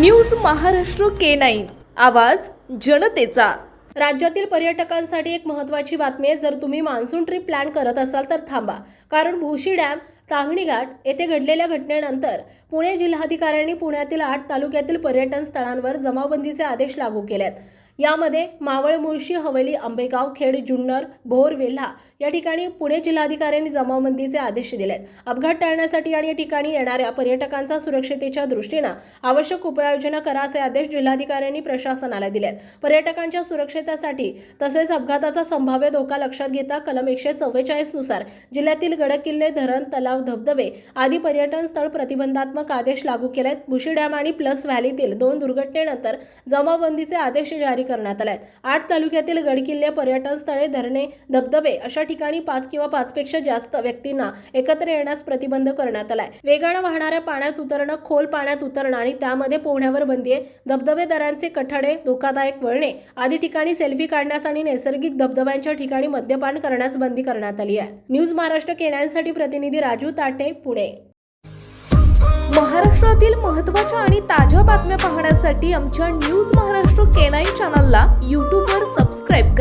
News Maharashtra K nine. आवाज जनतेचा. राज्यातील पर्यटकांसाठी एक महत्त्वाची बातमी आहे. जर तुम्ही मान्सून ट्रिप प्लॅन करत असाल तर थांबा. कारण भुशी डॅम ताम्हिणी घाट येथे घडलेल्या घटनेनंतर पुणे जिल्हाधिकाऱ्यांनी पुण्यातील आठ तालुक्यातील पर्यटन स्थळांवर जमावबंदीचे आदेश लागू केले आहेत यामध्ये मावळ मुळशी हवेली आंबेगाव खेड जुन्नर भोर वेल्हा या ठिकाणी पुणे जिल्हाधिकाऱ्यांनी जमावबंदीचे आदेश दिले आहेत अपघात टाळण्यासाठी आणि या ठिकाणी येणाऱ्या पर्यटकांचा सुरक्षतेच्या दृष्टीनं आवश्यक उपाययोजना करा असे आदेश जिल्हाधिकाऱ्यांनी प्रशासनाला दिले आहेत पर्यटकांच्या सुरक्षतेसाठी तसेच अपघाताचा संभाव्य धोका लक्षात घेता कलम एकशे चव्वेचाळीसनुसार जिल्ह्यातील गडकिल्ले धरण तलाव धबधबे आदी पर्यटन स्थळ प्रतिबंधात्मक आदेश लागू केले आहेत भुशी डॅम आणि प्लस व्हॅलीतील दोन दुर्घटनेनंतर जमावबंदीचे आदेश जारी करण्यात आल्या. आहेत आठ तालुक्यातील गडकिल्ले पर्यटन स्थळे धरणे धबधबे अशा ठिकाणी पाच किंवा पाचपेक्षा जास्त व्यक्तींना एकत्र येण्यास प्रतिबंध करण्यात आलाय. वेगानं वाहणाऱ्या पाण्यात उतरणं खोल पाण्यात उतरणं आणि त्यामध्ये पोहण्यावर बंदी आहे. धबधबे दरांचे कठडे धोकादायक वळणे आदी ठिकाणी सेल्फी काढण्यास आणि नैसर्गिक धबधब्यांच्या ठिकाणी मद्यपान करण्यास बंदी करण्यात आली आहे. न्यूज महाराष्ट्र केण्यासाठी प्रतिनिधी राजू ताटे पुणे. महाराष्ट्रातील महत्त्वाच्या आणि ताज्या बातम्या पाहण्यासाठी आमच्या न्यूज महाराष्ट्र केनाईन